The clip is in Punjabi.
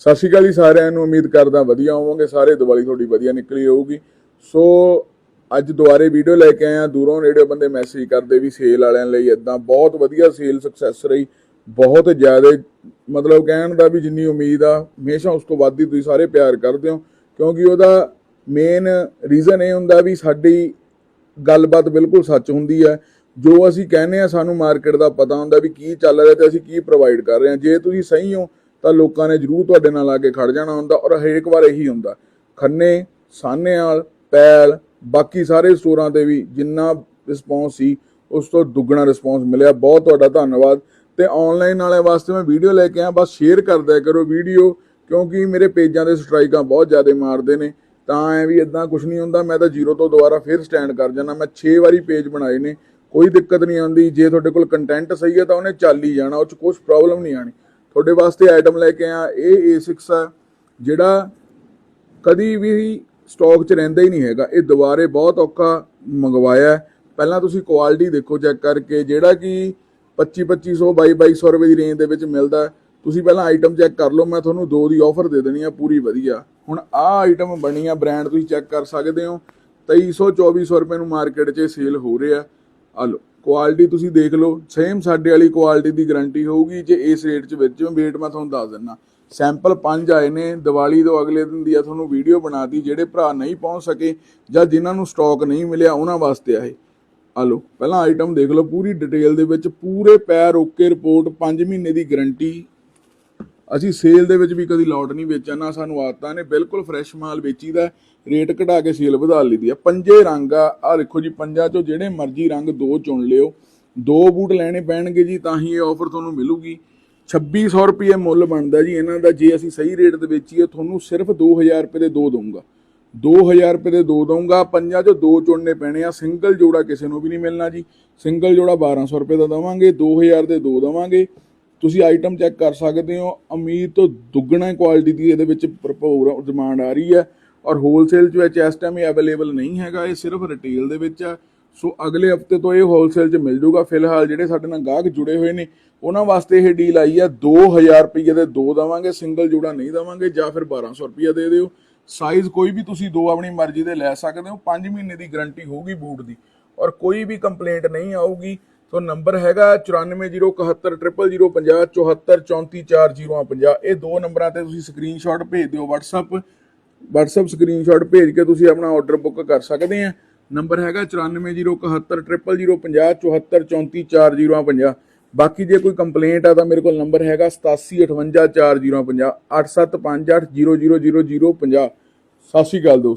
ਸਤਿ ਸ਼੍ਰੀ ਅਕਾਲ ਜੀ ਸਾਰਿਆਂ ਨੂੰ, ਉਮੀਦ ਕਰਦਾ ਵਧੀਆ ਹੋਵੋਗੇ। ਸਾਰੇ ਦੀਵਾਲੀ ਤੁਹਾਡੀ ਵਧੀਆ ਨਿਕਲੀ ਹੋਊਗੀ। ਸੋ, ਅੱਜ ਦੁਬਾਰੇ ਵੀਡੀਓ ਲੈ ਕੇ ਆਏ ਆ ਦੂਰੋਂ ਨੇੜੇ ਬੰਦੇ ਮੈਸੇਜ ਕਰਦੇ ਵੀ ਸੇਲ ਵਾਲਿਆਂ ਲਈ ਇਦਾਂ ਬਹੁਤ ਵਧੀਆ ਸੇਲ ਸਕਸੈਸ ਰਹੀ। ਬਹੁਤ ਜ਼ਿਆਦਾ, ਮਤਲਬ ਕਹਿਣ ਦਾ ਵੀ ਜਿੰਨੀ ਉਮੀਦ ਆ, ਹਮੇਸ਼ਾ ਉਸ ਤੋਂ ਵੱਧ ਹੀ ਤੁਸੀਂ ਸਾਰੇ ਪਿਆਰ ਕਰਦੇ ਹੋ। ਕਿਉਂਕਿ ਉਹਦਾ ਮੇਨ ਰੀਜ਼ਨ ਇਹ ਹੁੰਦਾ ਵੀ ਸਾਡੀ ਗੱਲਬਾਤ ਬਿਲਕੁਲ ਸੱਚ ਹੁੰਦੀ ਹੈ। ਜੋ ਅਸੀਂ ਕਹਿੰਦੇ ਆ ਸਾਨੂੰ ਮਾਰਕੀਟ ਦਾ ਪਤਾ ਹੁੰਦਾ ਵੀ ਕੀ ਚੱਲ ਰਿਹਾ ਤੇ ਅਸੀਂ ਕੀ ਪ੍ਰੋਵਾਈਡ ਕਰ ਰਹੇ ਹਾਂ। ਜੇ ਤੁਸੀਂ ਸਹੀ ਹੋ ਤਾਂ ਲੋਕਾਂ ਨੇ ਜਰੂਰ ਤੁਹਾਡੇ ਨਾਲ ਆ ਕੇ ਖੜ ਜਾਣਾ ਹੁੰਦਾ ਔਰ ਹਰੇਕ ਵਾਰ ਇਹੀ ਹੁੰਦਾ। ਖੰਨੇ ਸਾਹਨੇਵਾਲ ਪੈਲ, ਬਾਕੀ ਸਾਰੇ ਸਟੋਰਾਂ ਤੇ ਵੀ ਜਿੰਨਾ ਰਿਸਪੌਂਸ ਸੀ, ਉਸ ਤੋਂ ਦੁੱਗਣਾ ਰਿਸਪੌਂਸ ਮਿਲਿਆ। ਬਹੁਤ ਤੁਹਾਡਾ ਧੰਨਵਾਦ। ਤੇ ਆਨਲਾਈਨ ਵਾਲੇ ਵਾਸਤੇ ਮੈਂ ਵੀਡੀਓ ਲੈ ਕੇ ਆਇਆ। ਬਸ ਸ਼ੇਅਰ ਕਰਦਿਆ ਕਰੋ ਵੀਡੀਓ ਕਿਉਂਕਿ ਮੇਰੇ ਪੇਜਾਂ ਦੇ ਸਟ੍ਰਾਈਕਾਂ ਬਹੁਤ ਜ਼ਿਆਦਾ ਮਾਰਦੇ ਨੇ। ਤਾਂ ਐ ਵੀ ਇਦਾਂ ਕੁਝ ਨਹੀਂ ਹੁੰਦਾ। ਮੈਂ ਤਾਂ ਜ਼ੀਰੋ ਤੋਂ ਦੁਬਾਰਾ ਫਿਰ ਸਟੈਂਡ ਕਰ ਜਾਣਾ ਮੈਂ 6 ਵਾਰੀ ਪੇਜ ਬਣਾਏ ਨੇ। ਕੋਈ ਦਿੱਕਤ ਨਹੀਂ ਆਉਂਦੀ। ਜੇ ਤੁਹਾਡੇ ਕੋਲ ਕੰਟੈਂਟ ਸਹੀ ਹੈ ਤਾਂ ਉਹਨੇ ਚੱਲ ਹੀ ਜਾਣਾ। ਉਹ ਚ ਕੁਝ ਪ੍ਰੋਬਲਮ ਨਹੀਂ ਆਣੀ ਤੁਹਾਡੇ ਵਾਸਤੇ ਆਈਟਮ ਲੈ ਕੇ ਆ ਇਹ A6 ਆ, ਜਿਹੜਾ ਕਦੀ ਵੀ ਸਟਾਕ 'ਚ ਰਹਿੰਦਾ ਹੀ ਨਹੀਂ ਹੈਗਾ। ਇਹ ਦੁਬਾਰੇ ਬਹੁਤ ਔਖਾ ਮੰਗਵਾਇਆ ਪਹਿਲਾਂ ਤੁਸੀਂ ਕੁਆਲਿਟੀ ਦੇਖੋ ਚੈੱਕ ਕਰਕੇ, ਜਿਹੜਾ ਕਿ 25 2500 22 2200 ਰੁਪਏ ਦੀ ਰੇਂਜ ਦੇ ਵਿੱਚ ਮਿਲਦਾ ਤੁਸੀਂ ਪਹਿਲਾਂ ਆਈਟਮ ਚੈੱਕ ਕਰ ਲਓ, ਮੈਂ ਤੁਹਾਨੂੰ ਦੋ ਦੀ ਆਫਰ ਦੇ ਦੇਣੀ ਆ, ਪੂਰੀ ਵਧੀਆ। ਹੁਣ ਆਹ ਆਈਟਮ ਬਣੀ ਆ ਬ੍ਰਾਂਡ ਤੁਸੀਂ ਚੈੱਕ ਕਰ ਸਕਦੇ ਹੋ। 2300 2400 ਰੁਪਏ ਨੂੰ ਮਾਰਕੀਟ 'ਚ ਸੇਲ ਹੋ ਰਿਹਾ। ਆ ਲਓ। ਕੁਆਲਿਟੀ ਤੁਸੀਂ ਦੇਖ ਲਓ ਸੇਮ ਸਾਡੇ ਵਾਲੀ ਕੁਆਲਿਟੀ ਦੀ ਗਾਰੰਟੀ ਹੋਊਗੀ ਜੇ ਇਸ ਰੇਟ 'ਚ ਵੇਚੋ। ਵੇਟ ਮੈਂ ਤੁਹਾਨੂੰ ਦੱਸ ਦਿੰਨਾ ਸੈਂਪਲ ਪੰਜ ਆਏ ਨੇ, ਦੀਵਾਲੀ ਤੋਂ ਅਗਲੇ ਦਿਨ ਦੀ ਆ ਤੁਹਾਨੂੰ ਵੀਡੀਓ ਬਣਾਤੀ, ਜਿਹੜੇ ਭਰਾ ਨਹੀਂ ਪਹੁੰਚ ਸਕੇ ਜਾਂ ਜਿਨ੍ਹਾਂ ਨੂੰ ਸਟਾਕ ਨਹੀਂ ਮਿਲਿਆ, ਉਹਨਾਂ ਵਾਸਤੇ ਆ ਇਹ। ਆ ਲਓ, ਪਹਿਲਾਂ ਆਈਟਮ ਦੇਖ ਲਓ, ਪੂਰੀ ਡਿਟੇਲ ਦੇ ਵਿੱਚ ਪੂਰੇ ਪੈਰ ਓਕੇ ਰਿਪੋਰਟ 5 ਮਹੀਨੇ ਦੀ ਗਾਰੰਟੀ ਅਸੀਂ ਸੇਲ ਦੇ ਵਿੱਚ ਵੀ ਕਦੀ ਲੋਟ ਨਹੀਂ ਵੇਚਿਆ, ਨਾ ਸਾਨੂੰ ਆਦਤਾਂ ਨੇ, ਬਿਲਕੁਲ ਫਰੈਸ਼ ਮਾਲ ਵੇਚੀਦਾ ਰੇਟ ਘਟਾ ਕੇ ਸੇਲ ਵਧਾ ਲਈਦੀ ਆ ਪੰਜੇ ਰੰਗ ਆ ਆ ਦੇਖੋ ਜੀ, ਪੰਜਾਂ ਚੋਂ ਜਿਹੜੇ ਮਰਜ਼ੀ ਰੰਗ ਦੋ ਚੁਣ ਲਿਓ, ਦੋ ਬੂਟ ਲੈਣੇ ਪੈਣਗੇ ਜੀ, ਤਾਂ ਹੀ ਇਹ ਆਫਰ ਤੁਹਾਨੂੰ ਮਿਲੂਗੀ। 2600 ਰੁਪਏ ਮੁੱਲ ਬਣਦਾ ਜੀ, ਇਹਨਾਂ ਦਾ ਜੇ ਅਸੀਂ ਸਹੀ ਰੇਟ ਤੇ ਵੇਚੀਏ, ਤੁਹਾਨੂੰ ਸਿਰਫ 2000 ਰੁਪਏ ਦੇ ਦੋ ਦਊਂਗਾ। 2000 ਰੁਪਏ ਦੇ ਦੋ ਦਊਂਗਾ, ਪੰਜਾਂ ਚੋਂ ਦੋ ਚੁਣਨੇ ਪੈਣੇ ਆ, ਸਿੰਗਲ ਜੋੜਾ ਕਿਸੇ ਨੂੰ ਵੀ ਨਹੀਂ ਮਿਲਣਾ ਜੀ। ਸਿੰਗਲ ਜੋੜਾ 1200 ਰੁਪਏ ਦਾ ਦਵਾਂਗੇ 2000 ਦੇ ਦੋ ਦਵਾਂਗੇ ਤੁਸੀਂ ਆਈਟਮ ਚੈੱਕ ਕਰ ਸਕਦੇ ਹੋ। ਅਮੀਰ ਤੋਂ ਦੁੱਗਣਾ ਕੁਆਲਿਟੀ ਦੀ ਇਹਦੇ ਵਿੱਚ ਭਰਪੂਰ ਡਿਮਾਂਡ ਆ ਰਹੀ ਹੈ। ਔਰ ਹੋਲਸੇਲ ਚ ਵਿੱਚ ਇਸ ਟਾਈਮ ਇਹ ਅਵੇਲੇਬਲ ਨਹੀਂ ਹੈਗਾ, ਇਹ ਸਿਰਫ ਰਿਟੇਲ ਦੇ ਵਿੱਚ ਆ। ਸੋ ਅਗਲੇ ਹਫ਼ਤੇ ਤੋਂ ਇਹ ਹੋਲਸੇਲ ਚ ਮਿਲ ਜੂਗਾ। ਫਿਲਹਾਲ ਜਿਹੜੇ ਸਾਡੇ ਨਾਲ ਗਾਹਕ ਜੁੜੇ ਹੋਏ ਨੇ, ਉਹਨਾਂ ਵਾਸਤੇ ਇਹ ਡੀਲ ਆਈ ਆ 2000 ਰੁਪਏ ਦੇ ਦੋ ਦਵਾਂਗੇ ਸਿੰਗਲ ਜੋੜਾ ਨਹੀਂ ਦਵਾਂਗੇ ਜਾਂ ਫਿਰ 1200 ਰੁਪਏ ਦੇ ਦਿਓ। ਸਾਈਜ਼ ਕੋਈ ਵੀ ਤੁਸੀਂ ਦੋ ਆਪਣੀ ਮਰਜ਼ੀ ਦੇ ਲੈ ਸਕਦੇ ਹੋ। 5 ਮਹੀਨੇ ਦੀ ਗਾਰੰਟੀ ਹੋਊਗੀ ਬੂਟ ਦੀ। ਔਰ ਕੋਈ ਵੀ ਕੰਪਲੇਂਟ ਨਹੀਂ ਆਊਗੀ। ਸੋ ਨੰਬਰ ਹੈਗਾ 94070050 74344050 ਇਹ ਦੋ ਨੰਬਰਾਂ ਤੇ ਤੁਸੀਂ ਸਕਰੀਨਸ਼ਾਟ ਭੇਜ ਦਿਓ WhatsApp WhatsApp ਸਕਰੀਨਸ਼ਾਟ ਭੇਜ ਕੇ ਤੁਸੀਂ ਆਪਣਾ ਆਰਡਰ ਬੁੱਕ ਕਰ ਸਕਦੇ ਆ। ਨੰਬਰ ਹੈਗਾ 94070050 74344050 ਬਾਕੀ ਜੇ ਕੋਈ ਕੰਪਲੇਂਟ ਆ ਤਾਂ ਮੇਰੇ ਕੋਲ ਨੰਬਰ ਹੈਗਾ 87584050 8758000050 ਸਤਿ ਸ਼੍ਰੀ ਅਕਾਲ ਦੋਸਤੋ।